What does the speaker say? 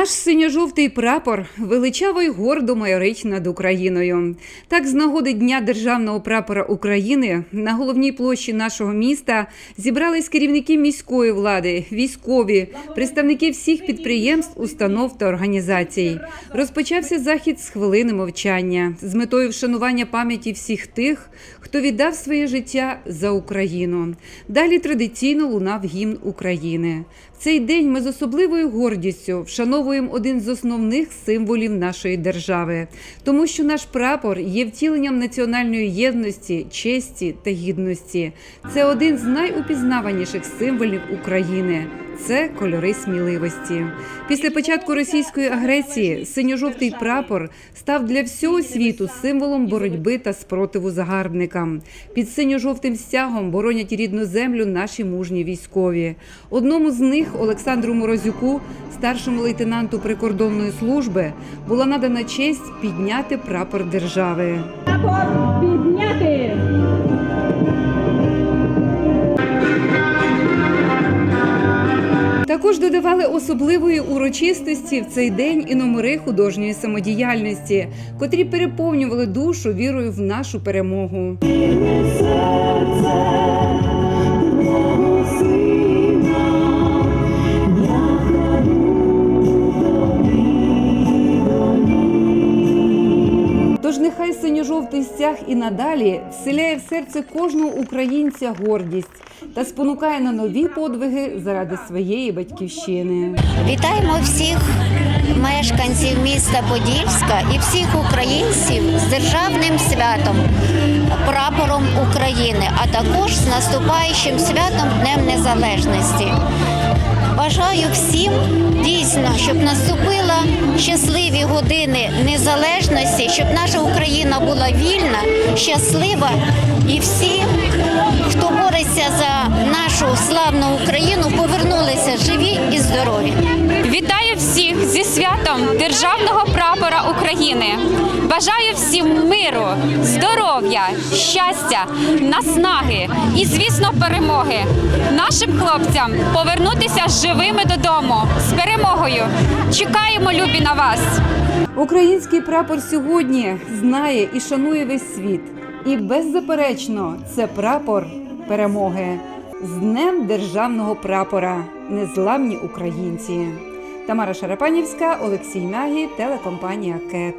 Наш синьо-жовтий прапор величаво й гордо майорить над Україною. Так, з нагоди Дня державного прапора України на головній площі нашого міста зібрались керівники міської влади, військові, представники всіх підприємств, установ та організацій. Розпочався захід з хвилини мовчання з метою вшанування пам'яті всіх тих, хто віддав своє життя за Україну. Далі традиційно лунав гімн України. Цей день ми з особливою гордістю вшановуємо один з основних символів нашої держави, тому що наш прапор є втіленням національної єдності, честі та гідності. Це один з найупізнаваніших символів України. Це кольори сміливості. Після початку російської агресії синьо-жовтий прапор став для всього світу символом боротьби та спротиву загарбникам. Під синьо-жовтим стягом боронять рідну землю наші мужні військові. Одному з них, Олександру Морозюку, старшому лейтенанту прикордонної служби, була надана честь підняти прапор держави. Також додавали особливої урочистості в цей день і номери художньої самодіяльності, котрі переповнювали душу вірою в нашу перемогу. Тож нехай синьо-жовтий стяг і надалі вселяє в серце кожного українця гордість та спонукає на нові подвиги заради своєї батьківщини. Вітаємо всіх мешканців міста Подільська і всіх українців з державним святом, прапором України, а також з наступаючим святом Днем Незалежності. Бажаю всім дійсно, щоб наступила щасливі години незалежності, щоб наша Україна була вільна, щаслива і всі, хто бореться за нашу славну Україну, повернулися живі і здорові. Вітаю Державного прапора України. Бажаю всім миру, здоров'я, щастя, наснаги і, звісно, перемоги. Нашим хлопцям повернутися живими додому з перемогою. Чекаємо, любі на вас! Український прапор сьогодні знає і шанує весь світ. І беззаперечно це прапор перемоги з Днем державного прапора. Незламні українці. Тамара Шарапанівська, Олексій Мягі, телекомпанія КЕТ.